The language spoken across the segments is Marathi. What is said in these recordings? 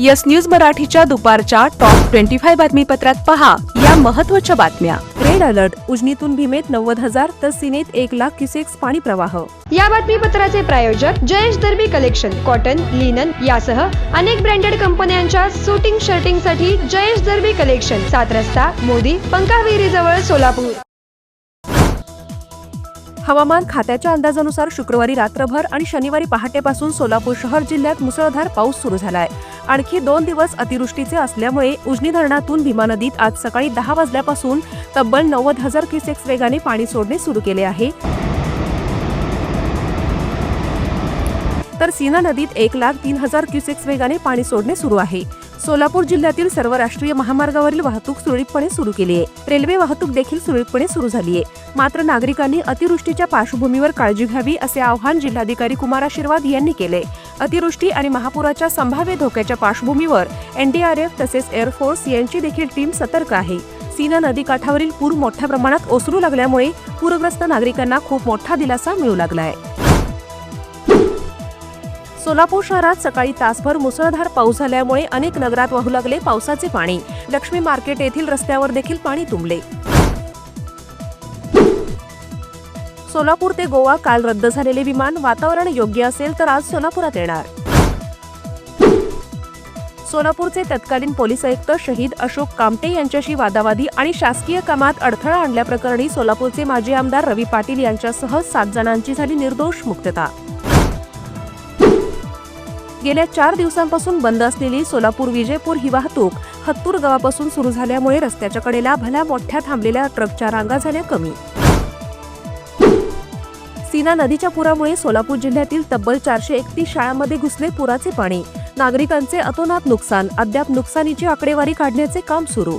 यस न्यूज मराठीच्या दुपारच्या टॉप ट्वेंटी फाय बातमीपत्रात पहा या महत्त्वाच्या बातम्या. रेड अलर्ट उजनीतून भीमेत नव्वद हजार तर सिनेत एक लाख क्युसेक्स पाणी प्रवाह. या बातमीपत्राचे प्रायोजक Jayesh Darbi collection cotton linen यासह अनेक ब्रँडेड कंपन्यांच्या सुटिंग शर्टिंगसाठी जयेश दर्बी कलेक्शन सात रस्ता मोदी पंकाविहिरी जवळ सोलापूर. हवामान खात्याच्या अंदाजानुसार शुक्रवारी रात्रभर आणि शनिवारी पहाटेपासून सोलापूर शहर जिल्ह्यात मुसळधार पाऊस सुरू झालाय. आणखी दोन दिवस अतिवृष्टीचे असल्यामुळे उजनी धरणातून भीमा नदीत आज सकाळी दहा वाजल्यापासून तब्बल नव्वद हजार क्युसेक्स वेगाने पाणी सोडणे सुरू केले आहे. तर सीना नदीत एक लाख तीन हजार क्युसेक्स वेगाने पाणी सोडणे सुरू आहे. सोलापूर जिल्ह्यातील सर्व राष्ट्रीय महामार्गावरील वाहतूक सुरळीतपणे सुरू केली आहे. रेल्वे वाहतूक देखील सुरळीतपणे सुरू झाली आहे. मात्र नागरिकांनी अतिवृष्टीच्या पार्श्वभूमीवर काळजी घ्यावी असे आवाहन जिल्हाधिकारी कुमार आशीर्वाद यांनी केले. अतिवृष्टी आणि महापुराच्या संभाव्य धोक्याच्या पार्श्वभूमीवर एनडीआरएफ तसेच एअरफोर्स यांची देखील टीम सतर्क आहे. सीना नदीकाठावरील पूर मोठ्या प्रमाणात ओसरू लागल्यामुळे पूरग्रस्त नागरिकांना खूप मोठा दिलासा मिळू लागलाय सोलापूर शहरात सकाळी तासभर मुसळधार पाऊस झाल्यामुळे अनेक नगरात वाहू लागले पावसाचे पाणी. लक्ष्मी मार्केट येथील रस्त्यावर देखील पाणी तुंबले. सोलापूर ते गोवा काल रद्द झालेले विमान वातावरण योग्य असेल तर आज सोलापुरात येणार. सोलापूरचे तत्कालीन पोलीस आयुक्त शहीद अशोक कामटे यांच्याशी वादावादी आणि शासकीय कामात अडथळा आणल्याप्रकरणी सोलापूरचे माजी आमदार रवी पाटील यांच्यासह सात जणांची झाली निर्दोष मुक्तता. गेल्या चार दिवसांपासून बंद असलेली सोलापूर विजयपूर ही वाहतूक हत्तूर गावापासून सुरू झाल्यामुळे रस्त्याच्या कडेला भल्या मोठ्या थांबलेल्या ट्रकच्या रांगा झाल्या कमी. सीना नदीच्या पुरामुळे सोलापूर जिल्ह्यातील तब्बल चारशे एकतीस शाळांमध्ये घुसले पुराचे पाणी. नागरिकांचे अतोनात नुकसान अद्याप नुकसानीची आकडेवारी काढण्याचे काम सुरू.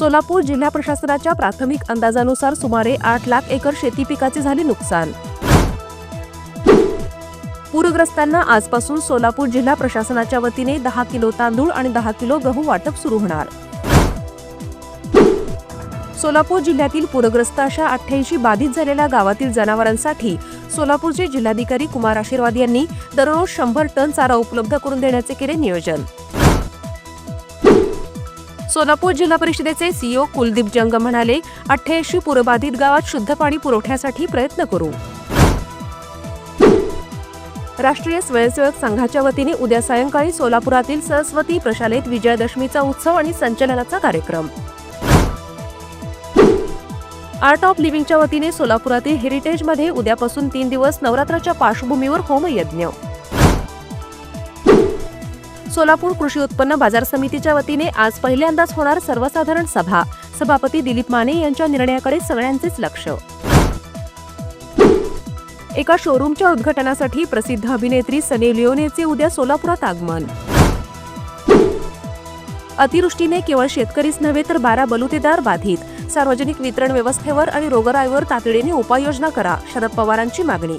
सोलापूर जिल्हा प्रशासनाच्या प्राथमिक अंदाजानुसार सुमारे आठ लाख एकर शेती पिकाचे झाले नुकसान. पूरग्रस्तांना आजपासून सोलापूर जिल्हा प्रशासनाच्या वतीने दहा किलो तांदूळ आणि दहा किलो गहू वाटप सुरू होणार. सोलापूर जिल्ह्यातील पूरग्रस्त अशा अठ्ठ्याऐंशी बाधित झालेल्या गावातील जनावरांसाठी सोलापूरचे जिल्हाधिकारी कुमार आशीर्वाद यांनी दररोज शंभर टन चारा उपलब्ध करून देण्याचे केले नियोजन. सोलापूर जिल्हा परिषदेचे सीईओ कुलदीप जंग म्हणाले अठ्ठ्याऐंशी पूरबाधित गावात शुद्ध पाणी पुरवठ्यासाठी प्रयत्न करू. राष्ट्रीय स्वयंसेवक संघाच्या वतीने उद्या सायंकाळी सोलापुरातील सरस्वती प्रशालेत विजयादशमीचा उत्सव आणि संचलनाचा कार्यक्रम. आर्ट ऑफ लिव्हिंगच्या वतीने सोलापुरातील हेरिटेजमध्ये उद्यापासून तीन दिवस नवरात्राच्या पार्श्वभूमीवर होमयज्ञ. सोलापूर कृषी उत्पन्न बाजार समितीच्या वतीने आज पहिल्यांदाच होणार सर्वसाधारण सभा. सभापती दिलीप माने यांच्या निर्णयाकडे सगळ्यांचेच लक्ष. एका शोरूमच्या उद्घाटनासाठी प्रसिद्ध अभिनेत्री सनी लिओनेचे उद्या सोलापुरात आगमन. अतिवृष्टीने केवळ शेतकरीच नव्हे तर बारा बलुतेदार बाधित. सार्वजनिक वितरण व्यवस्थेवर आणि रोगराईवर तातडीने उपाययोजना करा शरद पवारांची मागणी.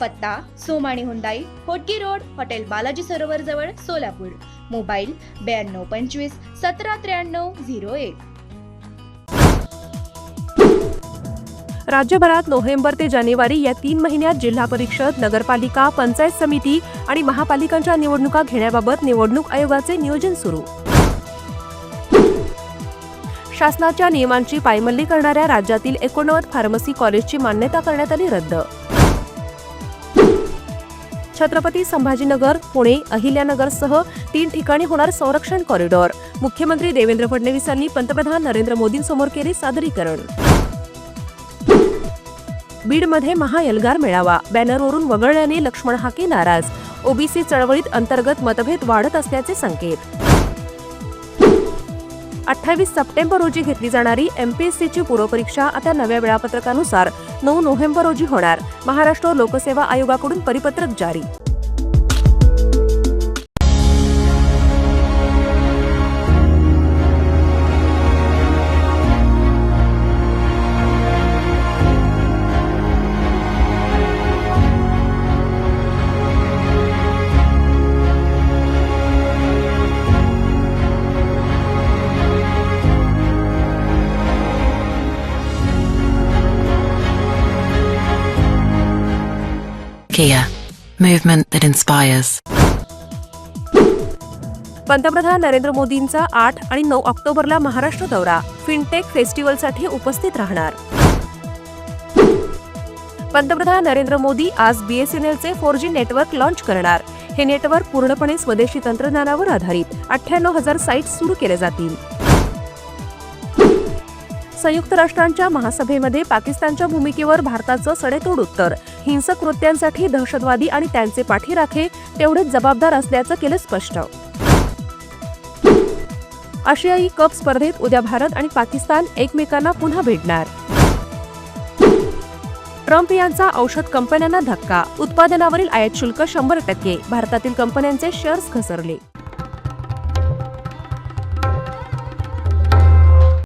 पत्ता Somani Hyundai Hotgi road hotel Balaji Sarovar जवळ सोलापूर. मोबाईल ब्याण्णव पंचवीस सतरा त्र्याण्णव झिरो एक. राज्यभरात नोव्हेंबर ते जानेवारी या तीन महिन्यात जिल्हा परिषद नगरपालिका पंचायत समिती आणि महापालिकांच्या निवडणुका घेण्याबाबत निवडणूक आयोगाचे नियोजन सुरू. शासनाच्या नियमांची पायमल्ली करणाऱ्या राज्यातील एकोणनव्वद फार्मसी कॉलेजची मान्यता करण्यात आली रद्द. छत्रपती संभाजीनगर पुणे अहिल्यानगरसह तीन ठिकाणी होणार संरक्षण कॉरिडॉर. मुख्यमंत्री देवेंद्र फडणवीस यांनी पंतप्रधान नरेंद्र मोदींसमोर केले सादरीकरण. बीडमध्ये महाएल्गार मेळावा. बॅनरवरून वगळल्याने लक्ष्मण हाके नाराज. ओबीसी चळवळीत अंतर्गत मतभेद वाढत असल्याचे संकेत. अठ्ठावीस सप्टेंबर रोजी घेतली जाणारी एमपीएससीची पूर्वपरीक्षा आता नव्या वेळापत्रकानुसार नऊ नोव्हेंबर रोजी होणार. महाराष्ट्र लोकसेवा आयोगाकडून परिपत्रक जारी. Kia, movement that inspires. पंतप्रधान नरेंद्र मोदींचा आठ आणि नऊ ऑक्टोबरला महाराष्ट्र दौरा. फिनटेक फेस्टिवलसाठी उपस्थित राहणार. पंतप्रधान नरेंद्र मोदी आज बीएसएनएलचे फोर जी नेटवर्क लॉन्च करणार. हे नेटवर्क पूर्णपणे स्वदेशी तंत्रज्ञानावर आधारित. अठ्ठ्याण्णव हजार साईट सुरू केले जातील. संयुक्त राष्ट्रांच्या महासभेमध्ये पाकिस्तानच्या भूमिकेवर भारताचं सडेतोड उत्तर. हिंसक कृत्यांसाठी दहशतवादी आणि त्यांचे पाठीराखे तेवढेच जबाबदार असल्याचं केलं स्पष्ट. आशियाई कप स्पर्धेत उद्या भारत आणि पाकिस्तान एकमेकांना पुन्हा भेटणार. ट्रम्प यांचा औषध कंपन्यांना धक्का. उत्पादनावरील आयात शुल्क शंभर टक्के. भारतातील कंपन्यांचे शेअर्स घसरले.